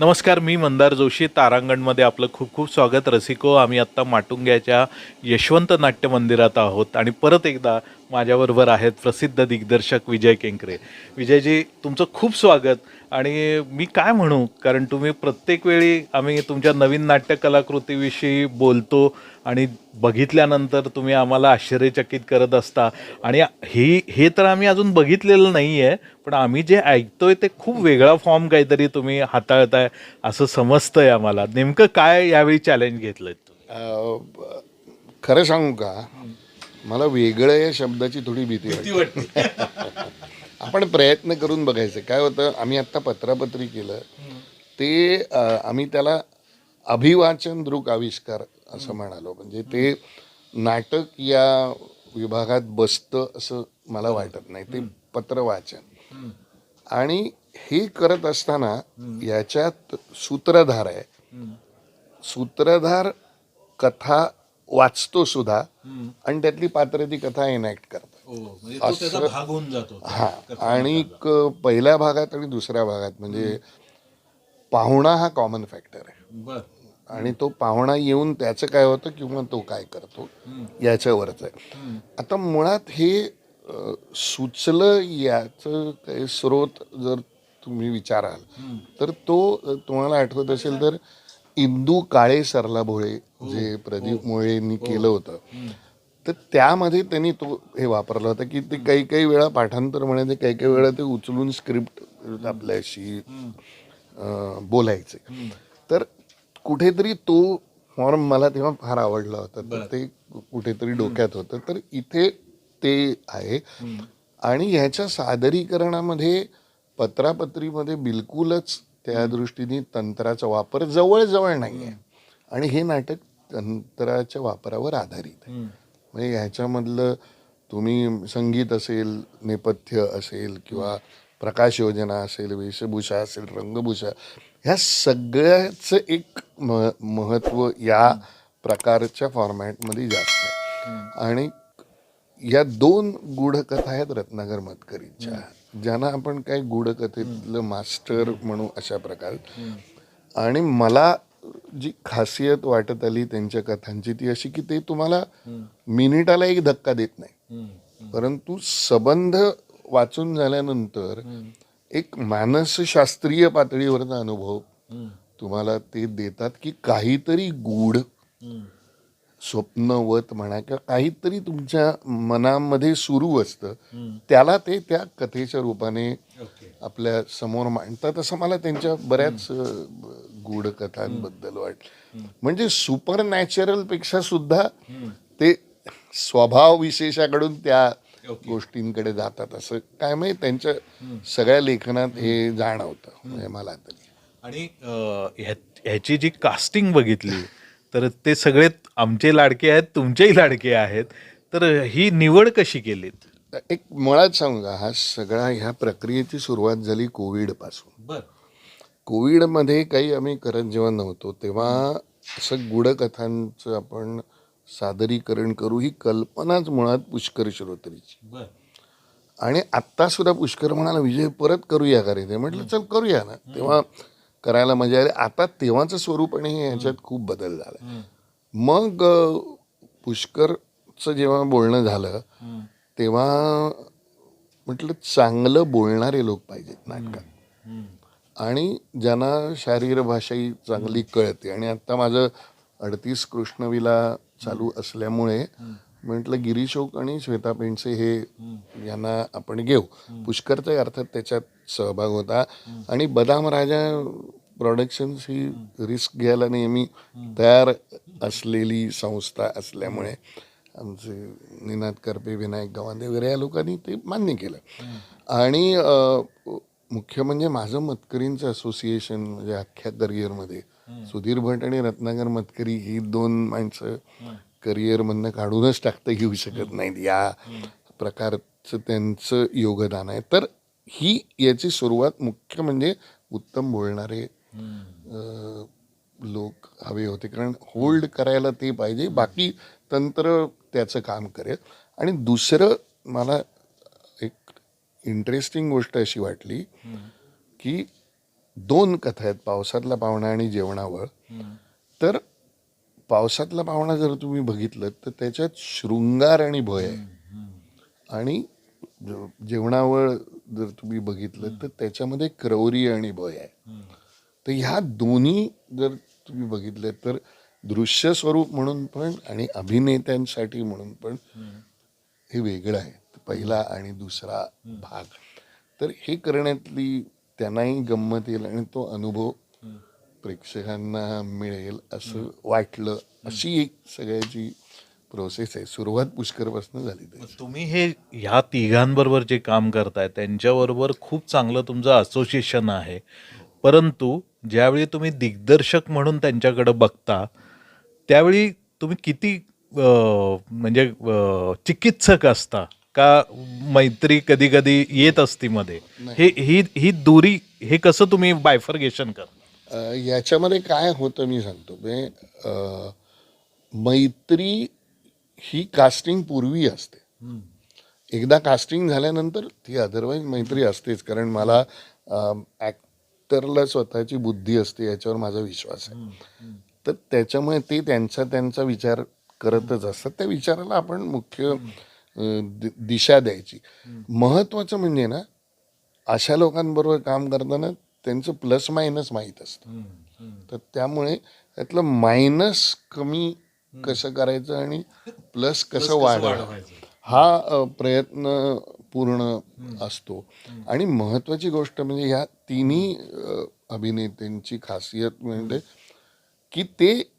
नमस्कार मी मंदार जोशी तारांगणमध्ये आपलं खूप खूप स्वागत. रसिको आम्ही आत्ता माटुंग्याच्या यशवंत नाट्य मंदिरात आहोत आणि परत एकदा माझ्याबरोबर आहेत प्रसिद्ध दिग्दर्शक विजय केंकरे. विजयजी तुमचं खूप स्वागत. आणि मी काय म्हणू कारण तुम्ही प्रत्येक वेळी आम्ही तुमच्या नवीन नाट्य कलाकृतीविषयी बोलतो आणि बघितल्यानंतर तुम्ही आम्हाला आश्चर्यचकित करत असता. आणि ही हे तर आम्ही अजून बघितलेलं नाही आहे पण आम्ही जे ऐकतोय ते खूप वेगळा फॉर्म काहीतरी तुम्ही हाताळताय असं समजतंय आम्हाला. नेमकं काय यावेळी चॅलेंज घेतलं तुम्ही? खरं सांगू का? मला वेगळं या शब्दाची थोडी भीती वाटते. आपण प्रयत्न करून बघायचं. काय होतं आम्ही आत्ता पत्रापत्री केलं. ते अं, आम्ही त्याला अभिवाचन दृक आविष्कार असं म्हणालो. म्हणजे ते नाटक या विभागात बसतं असं मला वाटत नाही. ते पत्रवाचन. आणि हे करत असताना याच्यात सूत्रधार आहे. सूत्रधार कथा वाचतो सुद्धा आणि त्यातली पात्र ती कथा एनॅक्ट करतात. म्हणजे तो त्याचा भाग होऊन जातो. हा आणि पहिल्या भागात आणि दुसऱ्या भागात म्हणजे पाहुणा हा कॉमन फॅक्टर आहे. आणि तो पाहुणा येऊन त्याचं काय होतं किंवा तो काय करतो याच्यावरच आहे. आता मुळात हे सुचलं याचं काही स्रोत जर तुम्ही विचाराल तर तो तुम्हाला आठवत असेल तर इंदू काळे सरला भोळे जे प्रदीप मोळेंनी केलं होतं तर त्यामध्ये त्यांनी तो हे वापरला होता की ते काही काही वेळा पाठांतर म्हणायचे काही काही वेळा ते उचलून स्क्रिप्ट आपल्याशी अं, बोलायचे. तर कुठेतरी तो फॉर्म मला तेव्हा फार आवडला होता तर ते कुठेतरी डोक्यात होतं. तर इथे ते आहे. आणि ह्याच्या सादरीकरणामध्ये पत्रापत्रीमध्ये बिलकुलच त्या दृष्टीने तंत्राचा वापर जवळजवळ नाही आहे आणि हे नाटक तंत्राच्या वापरावर आधारित आहे. म्हणजे ह्याच्यामधलं तुम्ही संगीत असेल नेपथ्य असेल किंवा प्रकाश योजना असेल वेशभूषा असेल रंगभूषा ह्या सगळ्याचं एक म महत्त्व या प्रकारच्या फॉर्मॅटमध्ये जास्त आहे. आणि या दोन गूढकथा आहेत रत्नाकर मतकरीच्या. ज्यांना आपण काय गूढकथेतलं मास्टर म्हणू अशा प्रकारे. आणि मला जी खासियत वाटत आली त्यांच्या कथांची ती अशी की ते तुम्हाला मिनिटाला एक धक्का देत नाही. परंतु सबंध वाचून झाल्यानंतर एक मानसशास्त्रीय पातळीवरचा अनुभव तुम्हाला ते देतात की काहीतरी गूढ स्वप्नवत म्हणा किंवा काहीतरी तुमच्या मनामध्ये सुरू असतं त्याला ते त्या कथेच्या रूपाने आपल्यासमोर मांडतात असं मला त्यांच्या बऱ्याच गूढ कथांबद्दल वाटलं. म्हणजे सुपर नॅचरलपेक्षा सुद्धा ते स्वभाव विशेषाकडून त्या गोष्टींकडे जातात असं काय माहिती त्यांच्या सगळ्या लेखनात हे जाणवतं म्हणजे मला तरी. आणि ह्याची जी कास्टिंग बघितली तर ते सगळे आमचे लाडके आहेत तुमचेही लाडके आहेत. तर ही निवड कशी केलीत? एक मुळात सांगू का हा सगळा ह्या प्रक्रियेची सुरुवात झाली कोविडपासून बर. कोविडमध्ये काही आम्ही करत जेव्हा नव्हतो तेव्हा असं गूढकथांचं आपण सादरीकरण करू ही कल्पनाच मुळात पुष्कर श्रोत्रीची. बर. आणि आत्ता सुद्धा पुष्कर म्हणाला विजय परत करूया का रे? ते म्हटलं चल करूया ना. तेव्हा करायला मजा आली आता तेव्हाचं स्वरूप आणि हे ह्याच्यात खूप बदल झाला मग पुष्करचं जेव्हा बोलणं झालं तेव्हा म्हटलं चांगलं बोलणारे लोक पाहिजेत नाटकात. आणि ज्यांना शारीर भाषाही चांगली कळते. आणि आता माझं अडतीस कृष्णविला चालू असल्यामुळे म्हटलं गिरीश ओक आणि श्वेता पेंडसे हे यांना आपण घेऊ. पुष्करचा अर्थात त्याच्यात सहभाग होता. आणि बदाम राजा प्रोडक्शन्स ही रिस्क घ्यायला नेहमी तयार असलेली संस्था असल्यामुळे आमचे निनाद करपे विनायक गवांदे वगैरे या लोकांनी ते मान्य केलं. आणि मुख्य म्हणजे माझं मतकरींचं असोसिएशन म्हणजे अख्ख्या करिअरमध्ये सुधीर भट आणि रत्नाकर मतकरी ही दोन माणसं करिअरमधनं काढूनच टाकता येऊ शकत नाहीत. या प्रकारचं त्यांचं योगदान आहे. तर ही याची सुरुवात मुख्य म्हणजे उत्तम बोलणारे लोक हवे होते. कारण होल्ड करायला ते पाहिजे. बाकी तंत्र त्याचं काम करेल. आणि दुसरं मला एक इंटरेस्टिंग गोष्ट अशी वाटली की दोन कथा आहेत पावसातला पाहुणा आणि जेवणावळ तर पावसातला पाहुणा जर तुम्ही बघितलं तर त्याच्यात शृंगार आणि भय आहे. आणि जेवणावळ जर तुम्ही बघितलं तर त्याच्यामध्ये क्रौरी आणि भय आहे. तर ह्या दोन्ही जर तुम्ही बघितले तर दृश्य स्वरूप म्हणून पण आणि अभिनेत्यांसाठी म्हणून पण हे वेगळं आहे. पहिला आणि दुसरा भाग. तर हे करण्यातली त्यांनाही गंमत येईल आणि तो अनुभव प्रेक्षकांना मिळेल असं वाटलं अशी एक सगळ्याची प्रोसेस आहे. सुरुवात पुष्करपासून झाली तुम्ही हे ह्या तिघांबरोबर जे काम करताय त्यांच्याबरोबर खूप चांगलं तुमचं असोसिएशन आहे. परंतु ज्यावेळी तुम्ही दिग्दर्शक म्हणून त्यांच्याकडे बघता त्यावेळी तुम्ही किती म्हणजे चिकित्सक असता? का मैत्री कधी कधी येत असती मध्ये? हे ही ही दुरी हे कसं तुम्ही बायफर्गेशन करता? अ, याच्यामध्ये काय होतं मी सांगतो. म्हणजे मैत्री ही कास्टिंग पूर्वी असते. एकदा कास्टिंग झाल्यानंतर ती अदरवाईज मैत्री असतेच. कारण मला ॲक्टरला स्वतःची बुद्धी असते याच्यावर माझा विश्वास आहे. तर त्याच्यामुळे ते त्यांचा त्यांचा विचार करतच असतात. त्या विचाराला आपण मुख्य दि- दिशा द्यायची. महत्त्वाचं म्हणजे ना अशा लोकांबरोबर काम करताना त्यांचं प्लस मायनस माहीत असतं. तर त्यामुळे त्यातलं मायनस कमी कसं करायचं आणि प्लस कसं वाढवायचं? हा प्रयत्न पूर्ण असतो. आणि महत्वाची गोष्ट म्हणजे ह्या तिन्ही अभिनेत्यांची खासियत म्हणजे की ते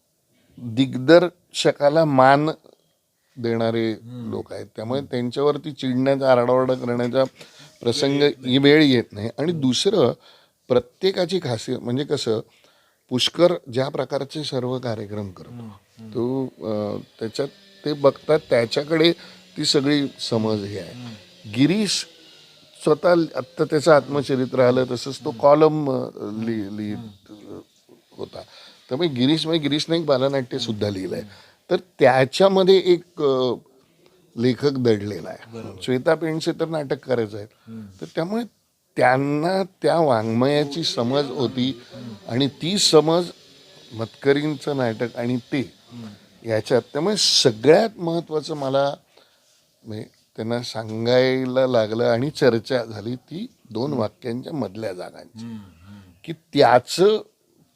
दिग्दर्शकाला मान देणारे लोक आहेत. त्यामुळे त्यांच्यावरती चिडण्याचा आरडाओरडा करण्याचा प्रसंग ही वेळ येत नाही. आणि दुसरं प्रत्येकाची खासियत म्हणजे कसं पुष्कर ज्या प्रकारचे सर्व कार्यक्रम करतो तो त्याच्यात ते बघतात त्याच्याकडे ती सगळी समज ही आहे. गिरीश स्वतः आत्ता त्याचं आत्मचरित्र आलं तसंच तो कॉलम लिहित होता. त्यामुळे गिरीश म्हणजे गिरीशने एक बालनाट्य सुद्धा लिहिलंय. तर त्याच्यामध्ये एक लेखक दडलेला आहे. श्वेता पेंडसे तर नाटक करायचं आहे तर त्यामुळे त्यांना त्या वाङ्मयाची समज होती आणि ती समज मतकरींचं नाटक आणि ते याच्यात. त्यामुळे सगळ्यात महत्त्वाचं मला म्हणजे त्यांना सांगायला लागलं आणि चर्चा झाली ती दोन वाक्यांच्या मधल्या जागांची. की त्याचं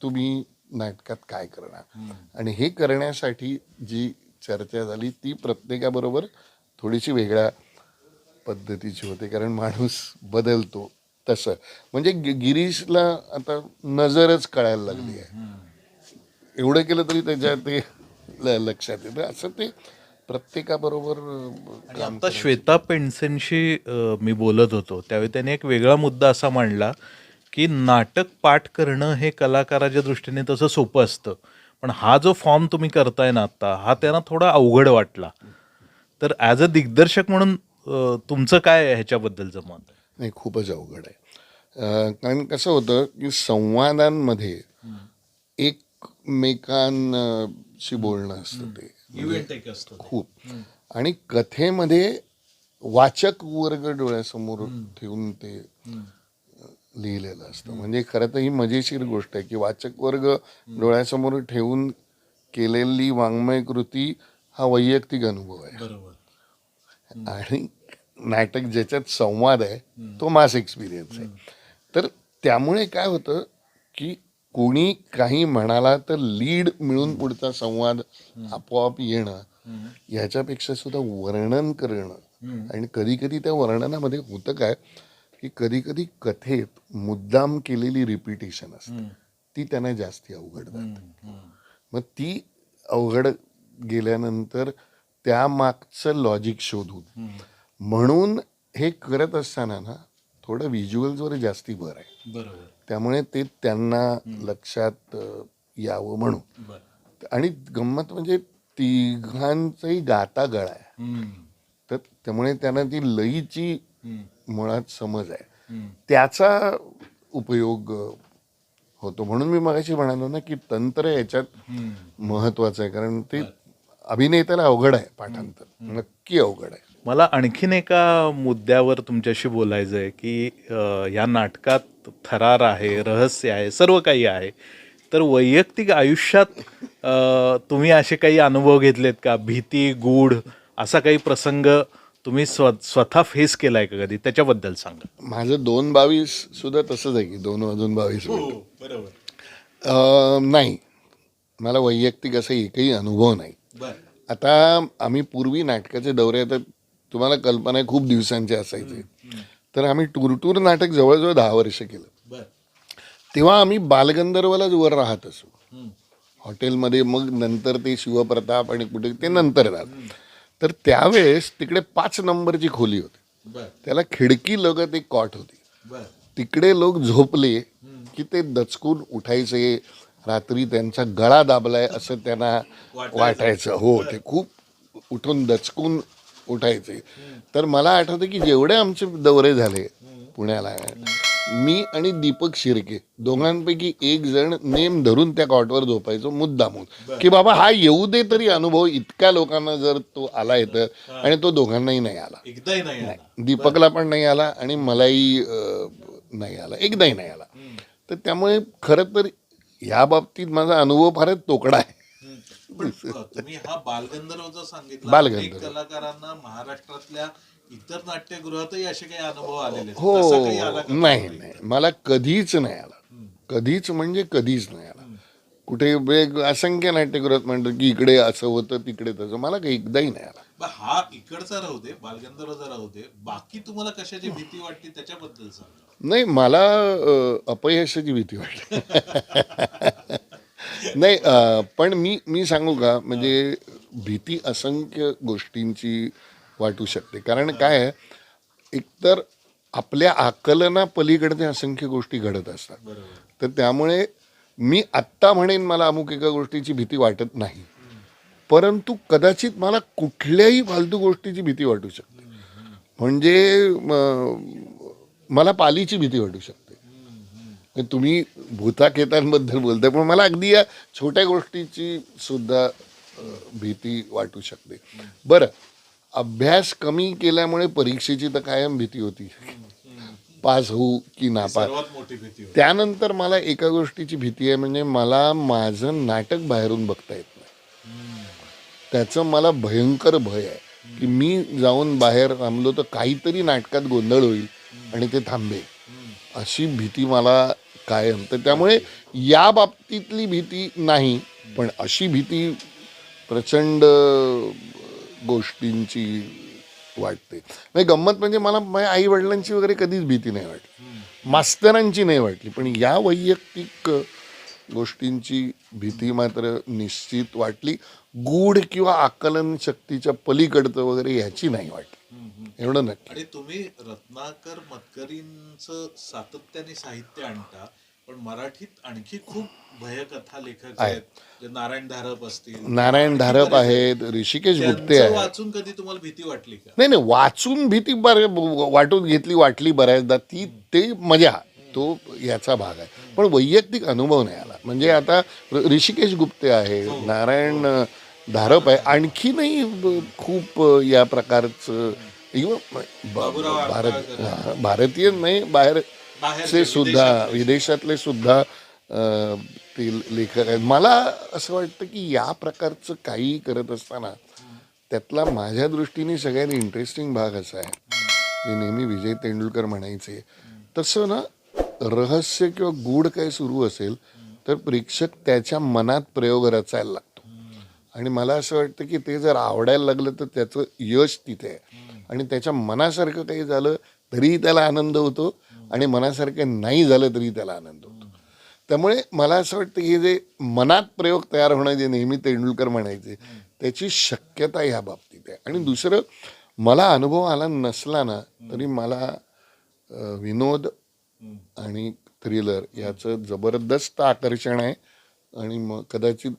तुम्ही नाटकात काय करणार? आणि हे करण्यासाठी जी चर्चा झाली ती प्रत्येकाबरोबर थोडीशी वेगळ्या पद्धतीची होते. कारण माणूस बदलतो तसं. म्हणजे गिरीशला आता नजरच कळायला लागली आहे. एवढं केलं तरी त्याच्या ते लक्षात येतं. असं ते प्रत्येकाबरोबर आता श्वेता अ, मी बोलत होतो. त्यावेळी त्याने एक वेगळा मुद्दा असा मांडला की नाटक पाठ करणं हे कलाकाराच्या दृष्टीने तसं सोपं असतं. पण हा जो फॉर्म तुम्ही करताय ना आता हा त्यांना थोडा अवघड वाटला. तर ॲज अ दिग्दर्शक म्हणून तुमचं काय ह्याच्याबद्दलचं मत? नाही खूपच अवघड आहे. कारण कसं होतं की संवादांमध्ये एकमेकांशी बोलणं असतं ते. एक असतो. खूप. आणि कथेमध्ये वाचक वर्ग डोळ्यासमोर ठेवून ते लिहिलेलं असतं. म्हणजे खरं तर ही मजेशीर गोष्ट आहे की वाचक वर्ग डोळ्यासमोर ठेवून केलेली वाङ्मय कृती हा वैयक्तिक अनुभव आहे. बरोबर. आणि नाटक ज्याच्यात संवाद आहे तो मास एक्सपिरियन्स आहे. तर त्यामुळे काय होतं की कोणी काही म्हणाला तर लीड मिळून पुढचा संवाद आपोआप येणं ह्याच्यापेक्षा सुद्धा वर्णन करणं आणि कधी कधी त्या वर्णनामध्ये होतं काय की कधी कधी कथेत मुद्दाम केलेली रिपिटेशन असते. ती त्यांना जास्ती अवघड जाते. मग ती अवघड गेल्यानंतर त्यामागचं लॉजिक शोधून. म्हणून हे करत असताना ना थोडं व्हिज्युअल्सवर जास्ती भर आहे. बरोबर. त्यामुळे ते त्यांना लक्षात यावं म्हणून. आणि गंमत म्हणजे तिघांचाही गाता गळा आहे तर त्यामुळे त्यांना ती लईची मुळात समज आहे. त्याचा उपयोग होतो. म्हणून मी मगाशी म्हणालो ना की तंत्र याच्यात महत्वाचं आहे. कारण ते अभिनेत्याला अवघड आहे पाठांतर. नक्की अवघड आहे. मला आणखीन एका मुद्द्यावर तुमच्याशी बोलायचं आहे की अ, या नाटकात थरार आहे रहस्य आहे सर्व काही आहे. तर वैयक्तिक आयुष्यात तुम्ही असे काही अनुभव घेतलेत का? भीती गूढ असा काही प्रसंग तुम्ही स्व स्वतः फेस केलाय का कधी? त्याच्याबद्दल सांगा. माझं दोन बावीस सुद्धा तसंच आहे की दोन वाजून बावीस मिनिटं. बरोबर. अं, नाही. मला वैयक्तिक असा एकही अनुभव नाही. आता आम्ही पूर्वी नाटकाचे दौरे आता तुम्हाला कल्पना आहे खूप दिवसांचे असायचे. तर आम्ही टूर टूर नाटक जवळजवळ दहा वर्ष केलं. तेव्हा आम्ही बालगंधर्वलाच वर राहत असू. हॉटेलमध्ये मग नंतर ते शिवप्रताप आणि कुठे ते नंतर राहत. तर त्यावेळेस तिकडे पाच नंबरची खोली होती त्याला खिडकी लगत एक कॉट होती. तिकडे लोक झोपले की ते दचकून उठायचे रात्री त्यांचा गळा दाबलाय असं त्यांना वाटायचं. हो ते खूप उठून दचकून उठायचे. तर मला आठवतं की जेवढे आमचे दौरे झाले पुण्याला मी आणि दीपक शिर्के दोघांपैकी एक जण नेम धरून त्या कॉटवर झोपायचो मुद्दामून की बाबा हा येऊ दे तरी अनुभव इतक्या लोकांना जर तो आला येतं आणि तो दोघांनाही नाही आला. एकदाही नाही दीपकला पण नाही आला आणि मलाही नाही आला. एकदाही नाही आला. तर त्यामुळे खरं तर या बाबतीत माझा अनुभव फारच तोकडा आहे. पण तुम्ही हा बालगंधर्वचा सांगितला. बालगंधर्व. कलाकारांना महाराष्ट्रातल्या इतर नाट्यगृहातही असे काही अनुभव आलेले आहेत. हो तसा काही आला का? नाही नाही. मला कधीच नाही आला. कधीच म्हणजे कधीच नाही आला. कुठे वेग असंख्य नाट्यगृहात म्हणतात की इकडे असं होतं तिकडे तसं. मला काही एकदाही नाही आला. बा, हा इकडचा राहू दे बालगंधर्वचा राहू दे. बाकी तुम्हाला कशाची भीती वाटते त्याच्याबद्दल सांगा. नाही मला अ, अपयशाची भीती वाटते नाही अ, पण मी मी सांगू का? म्हणजे भीती असंख्य गोष्टींची वाटू शकते. कारण काय आहे एकतर आपल्या आकलना पलीकडे असंख्य गोष्टी घडत असतात. तर त्यामुळे मी आत्ता म्हणेन मला अमुक एका गोष्टीची भीती वाटत नाही. परंतु कदाचित मला कुठल्याही फालतू गोष्टीची भीती वाटू शकते. म्हणजे मला पालीची भीती वाटू शकते. तुम्ही भूताखेतांबद्दल बोलताय पण मला अगदी या छोट्या गोष्टीची सुद्धा भीती वाटू शकते. बरं अभ्यास कमी केल्यामुळे परीक्षेची तर कायम भीती होती. पास होऊ की नापास त्यानंतर मला एका गोष्टीची भीती आहे म्हणजे मला माझं नाटक बाहेरून बघता येत नाही. त्याचं मला भयंकर भय आहे की मी जाऊन बाहेर थांबलो तर काहीतरी नाटकात गोंधळ होईल आणि ते थांबेल. अशी भीती मला कायम. तर त्यामुळे या बाबतीतली भीती नाही पण अशी भीती प्रचंड गोष्टींची वाटते. नाही गंमत म्हणजे मला माझ्या आई वडिलांची वगैरे कधीच भीती नाही वाटली. मास्तरांची नाही वाटली. पण या वैयक्तिक गोष्टींची भीती मात्र निश्चित वाटली. गूढ किंवा आकलन शक्तीच्या पलीकडचं वगैरे ह्याची नाही वाटली. एवढं नक्की. आणि तुम्ही रत्नाकर मतकरींचं सातत्याने साहित्य आणता. पण मराठीत आणखी खूप भयकथा लेखक आहेत. जे नारायण धारप असतील. नारायण धारप आहेत ऋषिकेश गुप्ते त्यांचं आहेत. वाचून कधी तुम्हाला भीती वाटली का? नाही नाही वाचून भीती बरे वाटून घेतली वाटली बऱ्याचदा. ती ते मजा तो याचा भाग आहे. पण वैयक्तिक अनुभव नाही आला. म्हणजे आता र- ऋषिकेश गुप्ते आहे नारायण अ, धारप आहे. आणखीनही ब- खूप या प्रकारचं ब- बाबूराव भारत. हा, भारतीय नाही बाहेर बाहेरचे, सुद्धा विदेशातले सुद्धा ते लेखक आहेत. मला असं वाटतं की या प्रकारचं काही करत असताना त्यातला माझ्या दृष्टीने सगळ्यात इंटरेस्टिंग भाग असा आहे. जे नेहमी विजय तेंडुलकर म्हणायचे. तसं ना रहस्य किंवा गूढ काय सुरू असेल तर प्रेक्षक त्याच्या मनात प्रयोग रचायला लागतो. आणि मला असं वाटतं की ते जर आवडायला लागलं तर त्याचं यश तिथे आहे. आणि त्याच्या मनासारखं काही झालं तरीही त्याला आनंद होतो आणि मनासारखं नाही झालं तरी त्याला आनंद होतो. त्यामुळे मला असं वाटतं की जे मनात प्रयोग तयार होणं जे नेहमी तेंडुलकर म्हणायचे त्याची शक्यता ह्या बाबतीत आहे. आणि दुसरं मला अनुभव आला नसला ना तरी मला विनोद आणि थ्रिलर याचं जबरदस्त आकर्षण आहे. आणि मग कदाचित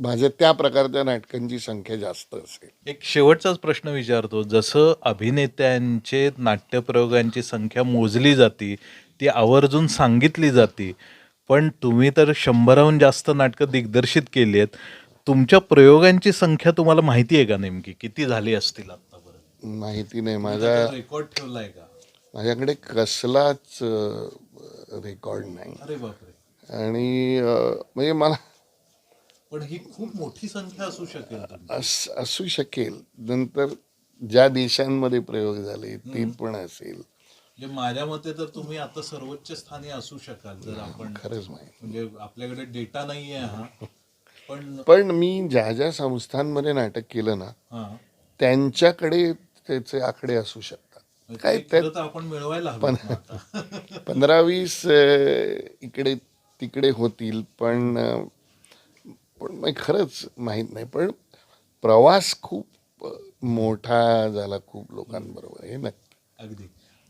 माझ्या त्या प्रकारच्या नाटकांची संख्या जास्त असेल. एक शेवटचाच प्रश्न विचारतो जसं अभिनेत्यांचे नाट्यप्रयोगांची संख्या मोजली जाती ती आवर्जून सांगितली जाती पण तुम्ही तर शंभराहून जास्त नाटकं दिग्दर्शित केली आहेत तुमच्या प्रयोगांची संख्या तुम्हाला माहिती आहे का नेमकी? किती झाली असतील आतापर्यंत? माहिती नाही. माझा रेकॉर्ड ठेवलाय का? माझ्याकडे कसलाच रेकॉर्ड नाही. अरे बापरे. आणि अं, म्हणजे मला पण ही खूप मोठी संख्या असू शकेल. अस शकेल. नंतर ज्या देशांमध्ये प्रयोग झाले ते पण असेल. म्हणजे माझ्या मते तर तुम्ही आता सर्वोच्च स्थानी असू शकाल जर आपण खरंच म्हणजे आपल्याकडे डेटा नाहीये हा. पण पण मी ज्या ज्या संस्थांमध्ये नाटक केलं ना त्यांच्याकडे त्याचे आकडे असू शकतात. काय तर आपण मिळवायला पंधरा वीस इकडे तिकडे होतील पण पण मग खरंच माहीत नाही पण प्रवास खूप मोठा झाला खूप लोकांबरोबर हे नक्की. अगदी.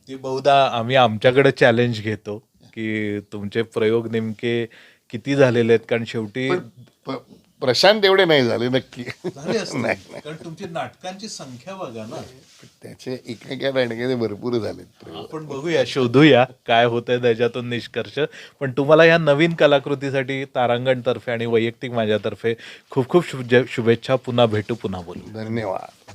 ते बहुधा आम्ही आमच्याकडे चॅलेंज घेतो की तुमचे प्रयोग नेमके किती झालेले आहेत? कारण शेवटी प्रशांत एवढे नाही झाले नक्की. झाले असतील. कारण तुमची नाटकांची संख्या बघा ना. त्याचे एका एका नाटकाचे भरपूर झालेत प्रयोग. आपण बघूया शोधूया काय होतंय त्याच्यातून निष्कर्ष. पण तुम्हाला या नवीन कलाकृतीसाठी तारांगणतर्फे आणि वैयक्तिक माझ्यातर्फे खूप खूप शुभे- शुभेच्छा. पुन्हा भेटू पुन्हा बोलू. धन्यवाद.